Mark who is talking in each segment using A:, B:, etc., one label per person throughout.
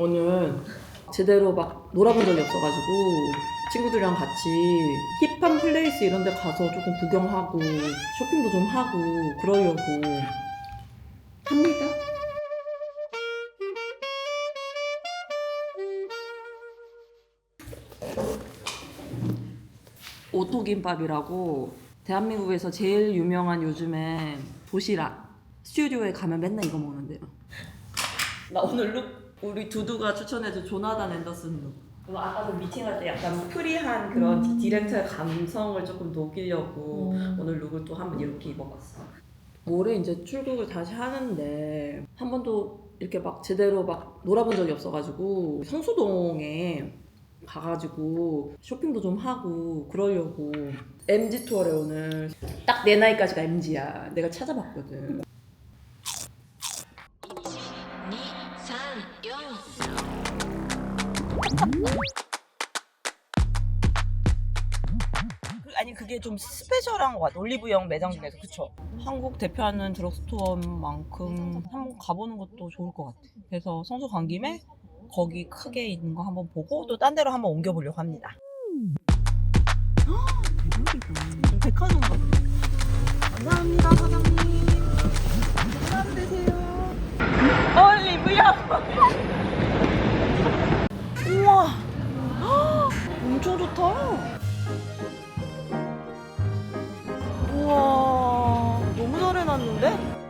A: 오늘 제대로 막 놀아본 적이 없어가지고 친구들이랑 같이 힙한 플레이스 이런 데 가서 조금 구경하고 쇼핑도 좀 하고 그러려고 합니다. 오토김밥이라고 대한민국에서 제일 유명한 요즘에 도시락 스튜디오에 가면 맨날 이거 먹는데요. 나 오늘 룩 우리 두두가 추천해준 조나단 앤더슨 룩. 그거 아까도 미팅할 때 약간 프리한 그런 디- 디렉터의 감성을 조금 녹이려고 오늘 룩을 또 한번 이렇게 입어봤어. 올해 이제 출국을 다시 하는데 한 번도 이렇게 막 제대로 막 놀아본 적이 없어가지고 성수동에 가가지고 쇼핑도 좀 하고 그러려고 MG 투어래 오늘 딱 내 나이까지가 MG야 내가 찾아봤거든 그- 아니 그게 좀 스페셜한 것 같아. 올리브영 매장 중에서. 그쵸? 한국 대표하는 드럭스토어만큼 한번 가보는 것도 좋을 것 같아. 그래서 성수 간 김에 거기 크게 있는 거 한번 보고 또 딴 데로 한번 옮겨보려고 합니다. 백화점 같아 감사합니다 사장님. 하루 되세요 올리브영 우와 헉, 엄청 좋다. 우와 너무 잘 해놨는데?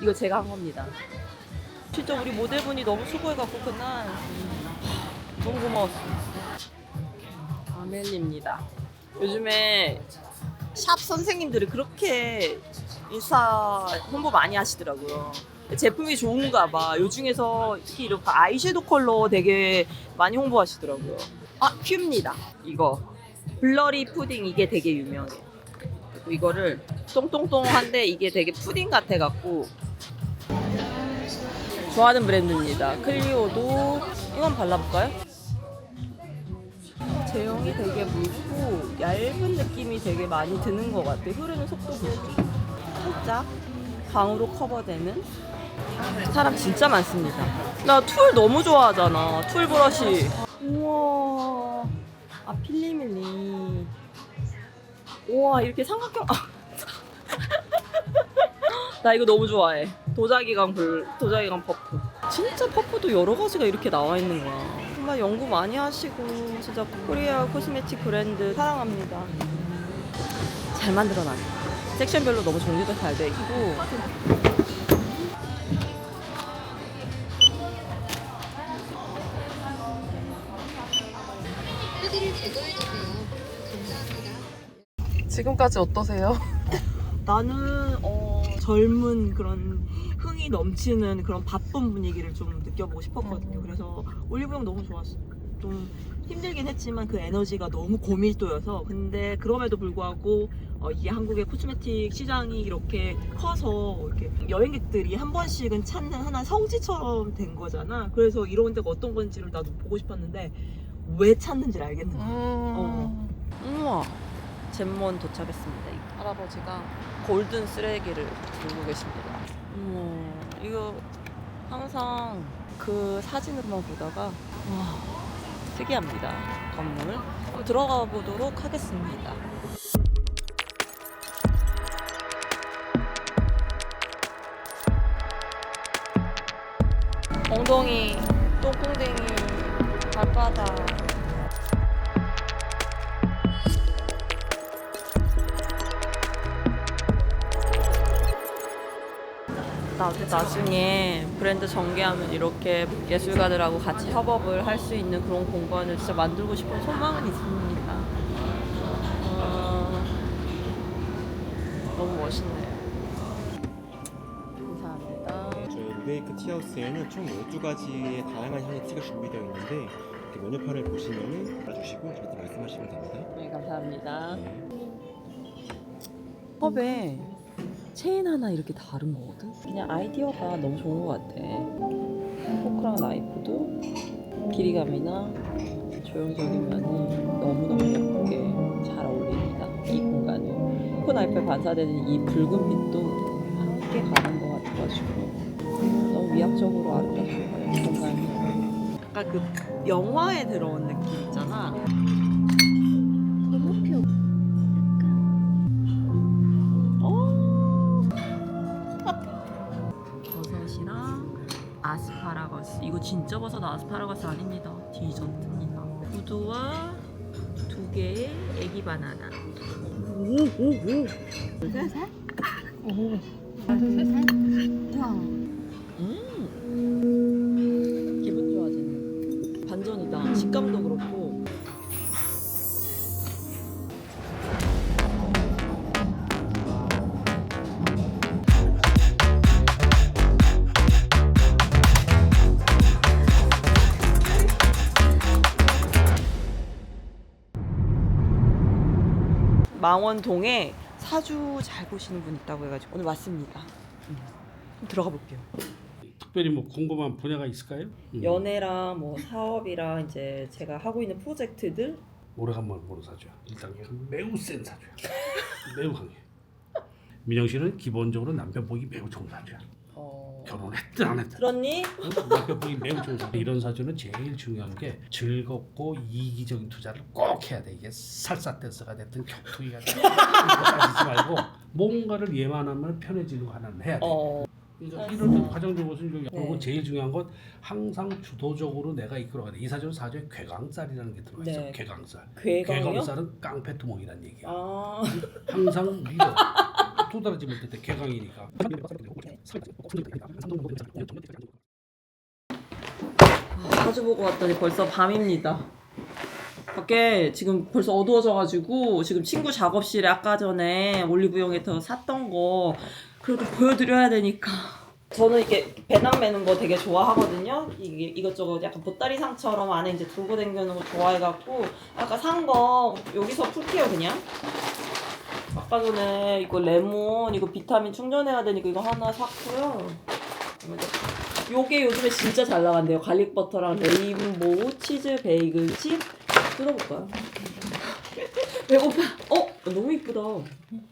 A: 이거 제가 한 겁니다. 진짜 우리 모델분이 너무 수고해갖고 그날 너무 고마웠어. 아멜입니다. 요즘에 샵 선생님들이 그렇게 인스타 홍보 많이 하시더라고요. 제품이 좋은가 봐. 요 중에서 특히 이렇게 아이섀도우 컬러 되게 많이 홍보하시더라고요. 아, 퓨입니다. 이거. 블러리 푸딩 이게 되게 유명해요. 그리고 이거를 똥똥똥한데 이게 되게 푸딩 같아갖고 좋아하는 브랜드입니다. 클리오도 이건 발라볼까요? 제형이 되게 묽고 얇은 느낌이 되게 많이 드는 것 같아. 흐르는 속도 보시죠. 살짝 광으로 커버되는 사람 진짜 많습니다. 나 툴 너무 좋아하잖아. 툴 브러쉬. 우와. 아 필리밀리. 우와 이렇게 삼각형. 아. 나 이거 너무 좋아해. 도자기감 불, 도자기감 퍼프. 진짜 퍼프도 여러 가지가 이렇게 나와 있는 거야. 정말 연구 많이 하시고 진짜 코리아 코스메틱 브랜드 사랑합니다. 잘 만들어놨네. 섹션별로 너무 정리도 잘 돼 있고.
B: 지금까지 어떠세요?
A: 나는 어, 젊은 그런 흥이 넘치는 그런 바쁜 분위기를 좀 느껴보고 싶었거든요. 그래서 올리브영 너무 좋았어. 좀 힘들긴 했지만 그 에너지가 너무 고밀도여서 근데 그럼에도 불구하고 어, 이게 한국의 코스메틱 시장이 이렇게 커서 이렇게 여행객들이 한 번씩은 찾는 하나 성지처럼 된 거잖아. 그래서 이런 데가 어떤 건지를 나도 보고 싶었는데 왜 찾는지를 알겠는 거야.
B: 음,
A: 우와. 젠몬 도착했습니다.
B: 할아버지가
A: 골든 쓰레기를 들고 계십니다. 어머, 이거 항상 그 사진으로만 보다가 와 특이합니다. 건물 들어가 보도록 하겠습니다. 엉덩이, 똥콩댕이, 발바닥. 나, 나중에 브랜드 전개하면 이렇게 예술가들하고 같이 협업을 할 수 있는 그런 공간을 진짜 만들고 싶은 소망은 있습니다. 어, 너무 멋있네요. 감사합니다.
C: 저희 루데이크 티하우스에는 총 12가지의 다양한 향의 티가 준비되어 있는데 이렇게 메뉴판을 보시면은 알아주시고 저한테 말씀하시면 됩니다.
A: 네, 감사합니다.
C: 네.
A: 컵에 체인 하나 이렇게 다른 거거든? 그냥 아이디어가 너무 좋은 것 같아. 포크랑 나이프도 길이감이나 조형적인 면이 너무너무 예쁘게 잘 어울립니다. 이 공간을. 실크 나이프에 반사되는 이 붉은 빛도 함께 가는 것 같아가지고 너무 미학적으로 아름답습니다 이 공간이. 약간 그 영화에 들어온 느낌 있잖아. 이거 진짜 버섯 아스파라거스 아닙니다. 디저트입니다. 구두와 두 개의 애기 바나나. 오오오.
D: 우와
A: 음. 망원동에 사주 잘 보시는 분 있다고 해가지고 오늘 왔습니다. 음. 들어가 볼게요.
E: 특별히 뭐 궁금한 분야가 있을까요? 음.
A: 연애랑 뭐 사업이랑 이제 제가 하고 있는 프로젝트들
E: 오래간만에 보는 사주야. 일단 매우 센 사주야. 매우 강해. 민영 씨는 기본적으로 남편 보기 매우 좋은 사주야.
A: 어...
E: 결혼했든 안 했든
A: 들었니?
E: 남편 보기 매우 좋은. 이런 사주는 제일 중요한 게 즐겁고 이기적인 투자를 꼭 해야 돼. 이게 살사 댄스가 됐든 격투기가 됐든 하지 말고 뭔가를 예만하면 편해지는 거 하나는 해야 돼.
A: 어...
E: 그러니까 이런 여기
A: 네.
E: 그리고 제일 중요한 건 항상 주도적으로 내가 이끌어가야 돼. 이 사주는 사주에 괴강살이라는 게 들어가 있어.
A: 네.
E: 괴강살.
A: 괴강이요?
E: 괴강살은 깡패 투몽이란 얘기야.
A: 아...
E: 항상 밀어. 도달하지 못할 때 괴강이니까.
A: 사주 보고 왔더니 벌써 밤입니다. 밖에 지금 벌써 어두워져가지고 지금 친구 작업실에 아까 전에 올리브영에서 샀던 거 그래도 보여드려야 되니까 저는 이게 배낭 매는 거 되게 좋아하거든요. 이게 이것저것 약간 보따리상처럼 안에 이제 들고 다니는 거 좋아해갖고 아까 산 거 여기서 풀게요 그냥. 아까 전에 이거 레몬 이거 비타민 충전해야 되니까 이거 하나 샀고요. 요게 요즘에 진짜 잘 나간대요. 갈릭 버터랑 레인보우 치즈 베이글 칩 뜯어볼까요? 배고파. 어 너무 이쁘다. 음.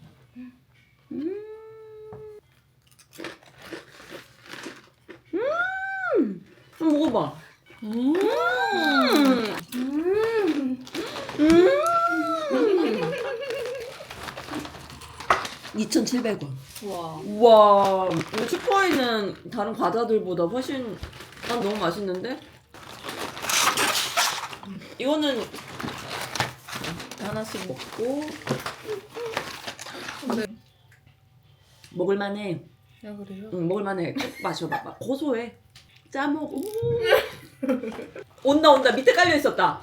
A: 음. 한번 먹어봐. 음. 음. 음. 2,700원.
B: 와.
A: 우와, 이거 슈퍼에는 다른 과자들보다 훨씬 난 너무 맛있는데? 이거는 하나씩 먹고
B: 네.
A: 먹을만해.
B: 야 그래요?
A: 응, 먹을만해. 마셔봐, 봐. 고소해. 짜먹. 우. 온다 온다. 밑에 깔려 있었다.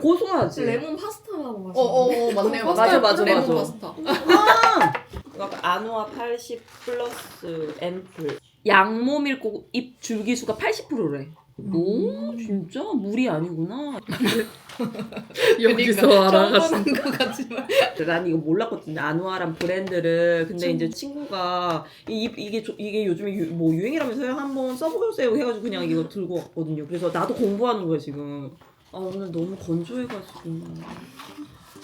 A: 고소하지.
B: 레몬 파스타라고 마시는
D: 어어어 맞네 요
A: 맞아, 맞아,
B: 레몬
A: 맞아.
B: 파스타
A: 아! 이거 아노아 80 플러스 앰플 양모밀고 잎 줄기수가 80%래. 오 진짜 물이 아니구나. 여기서 알아갔어.
B: 처음 보는 것 같지만
A: 난 이거 몰랐거든요. 아누아란 브랜드를. 근데 이제 친구가 이, 이게 조- 이게 요즘에 유, 뭐 유행이라면서요. 한번 써보세요 해가지고 그냥 이거 들고 왔거든요. 그래서 나도 공부하는 거야 지금. 아 오늘 너무 건조해가지고.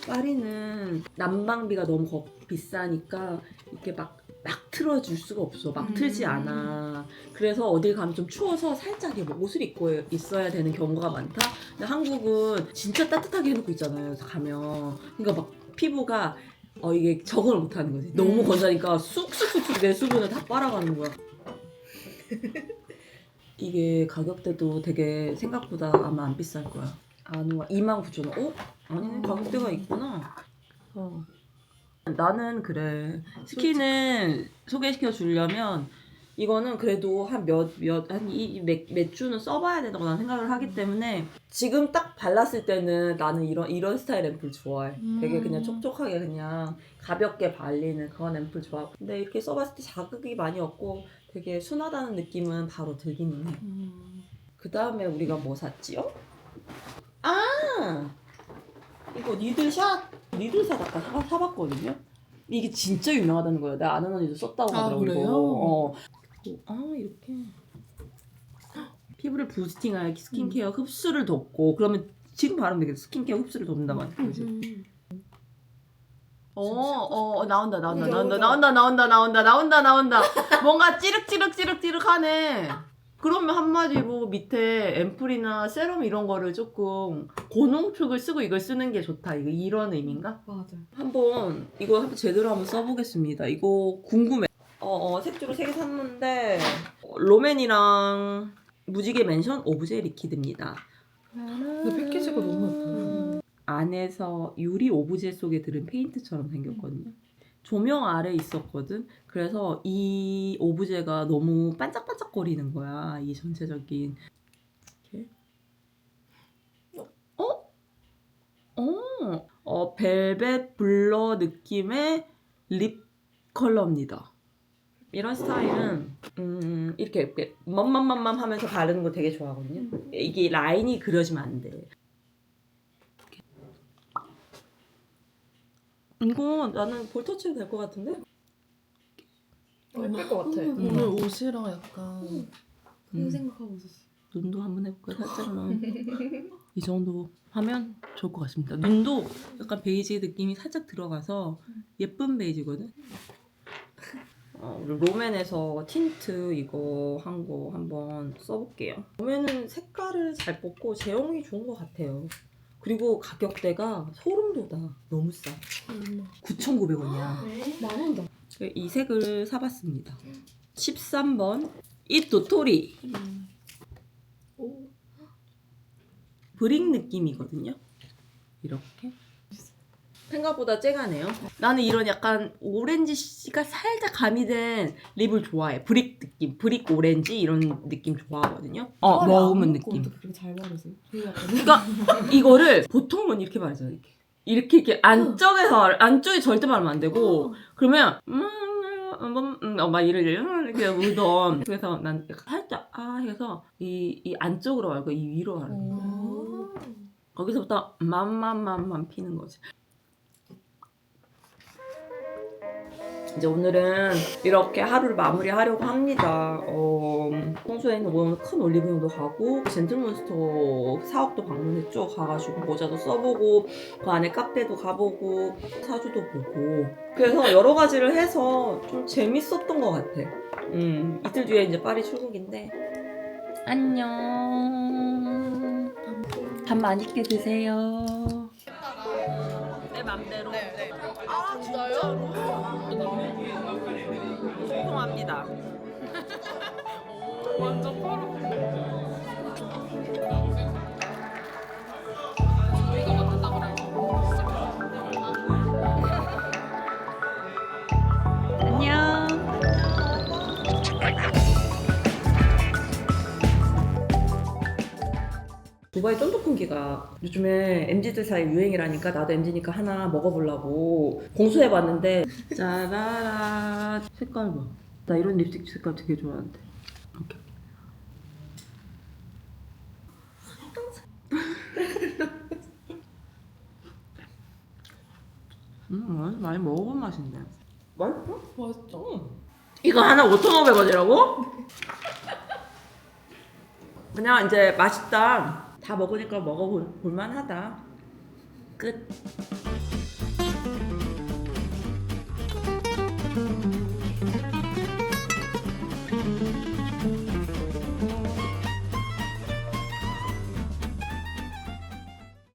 A: 파리는 난방비가 너무 거- 비싸니까 이렇게 막, 막 틀어줄 수가 없어. 막 틀지
B: 음.
A: 않아. 그래서 어딜 가면 좀 추워서 살짝 이렇게 뭐 옷을 입고 있어야 되는 경우가 많다. 근데 한국은 진짜 따뜻하게 해놓고 있잖아요. 가면. 그러니까 막 피부가 어 이게 적응을 못하는 거지. 너무
B: 음.
A: 건조하니까 쑥쑥쑥쑥 내 수분을 다 빨아가는 거야. 이게 가격대도 되게 생각보다 아마 안 비쌀 거야. 아누아 29,000원. 어? 아니네 가격대가 있구나. 어. 나는 그래. 스킨을 소개시켜 주려면 이거는 그래도 한 몇 몇 한이몇 주는 써봐야 된다고 나는 생각을 하기 때문에 지금 딱 발랐을 때는 나는 이런 이런 스타일 앰플 좋아해. 되게 그냥
B: 음.
A: 촉촉하게 그냥 가볍게 발리는 그런 앰플 좋아하고. 근데 이렇게 써봤을 때 자극이 많이 없고 되게 순하다는 느낌은 바로 들기는 해. 그 다음에 우리가 뭐 샀지요? 아 이거 니들샷 니들샷 아까 사, 사봤거든요. 이게 진짜 유명하다는 거예요. 내가 아는 언니도 썼다고
B: 아,
A: 하더라고.
B: 그래요?
A: 어. 아 이렇게 피부를 부스팅하여 스킨케어 흡수를 돕고 그러면 지금 바르면 되겠다. 스킨케어 흡수를 돕는다고 하니까 그지? 어, 어, 나온다, 나온다, 나온다. 나온다, 나온다, 나온다, 나온다, 나온다. 뭔가 찌륵찌륵찌륵찌륵 하네. 그러면 한마디로 밑에 앰플이나 세럼 이런 거를 조금 고농축을 쓰고 이걸 쓰는 게 좋다. 이거 이런 의미인가?
B: 맞아요.
A: 한번 이거 한번 제대로 한번 써보겠습니다. 이거 궁금해. 어, 어 색조를 3개 샀는데 어, 로맨이랑 무지개 맨션 오브제 리퀴드입니다.
B: 너무 예뻐요.
A: 안에서 유리 오브제 속에 들은 페인트처럼 생겼거든요. 조명 아래 있었거든. 그래서 이 오브제가 너무 반짝반짝거리는 거야. 이 전체적인. 이렇게. 어? 어? 어, 벨벳 블러 느낌의 립 컬러입니다. 이런 스타일은 음, 이렇게 이렇게 맘맘맘맘 하면서 바르는 거 되게 좋아하거든요. 이게 라인이 그려지면 안 돼. 이거 나는 볼 터치도 될 것 같은데?
B: 예쁠 것 같아.
A: 음.
B: 오늘 옷이랑 약간 그
A: 음.
B: 생각하고 있었어.
A: 눈도 한번 해볼까요? 살짝만. 이 정도 하면 좋을 것 같습니다. 눈도 약간 베이지 느낌이 살짝 들어가서 예쁜 베이지거든? 어, 우리 롬앤에서 틴트 이거 한 거 한번 써볼게요. 롬앤은 색깔을 잘 뽑고 제형이 좋은 것 같아요. 그리고 가격대가 소름 돋아. 너무 싸. 9,900원이야.
B: 만 원다.
A: 이 색을 사봤습니다. 13번 이 도토리
B: 오.
A: 브릭 느낌이거든요. 이렇게 생각보다 쨍하네요. 나는 이런 약간 오렌지가 살짝 가미된 립을 좋아해. 브릭 느낌, 브릭 오렌지 이런 느낌 좋아하거든요. 어, 머금은 느낌.
B: 그렇게 잘
A: 그러니까 이거를 보통은 이렇게 바르잖아요. 이렇게 이렇게 이렇게 안쪽에서 안쪽에 절대 바르면 안 되고 그러면 음, 음, 음, 어, 막 이래 이렇게 우던 그래서 난 살짝 아 해서 이, 이 안쪽으로 말고 이 위로.
B: 오.
A: 거기서부터 맘맘맘맘 피는 거지. 이제 오늘은 이렇게 하루를 마무리하려고 합니다. 어, 평소에는 오늘 큰 올리브영도 가고 젠틀몬스터 사업도 방문했죠. 가가지고 모자도 써보고 그 안에 카페도 가보고 사주도 보고 그래서 여러 가지를 해서 좀 재밌었던 것 같아. 음, 이틀 뒤에 이제 파리 출국인데 안녕. 밥 맛있게 드세요. 내 맘대로. 아 진짜요? 소통합니다.
B: 완전 파로.
A: 안 두바이 쫀득콩기가 요즘에 MZ들 사이 유행이라니까 나도 MZ니까 하나 먹어보려고 공수해봤는데 짜라라 색깔 봐. 나 이런 립스틱 색깔 되게 좋아하는데. 이렇게. 음, 많이 먹어본 맛인데. 맛있어?
B: 맛있죠?
A: 이거 하나 5,500원이라고? 그냥 이제 맛있다. 다 먹으니까 먹어볼 만하다. 끝.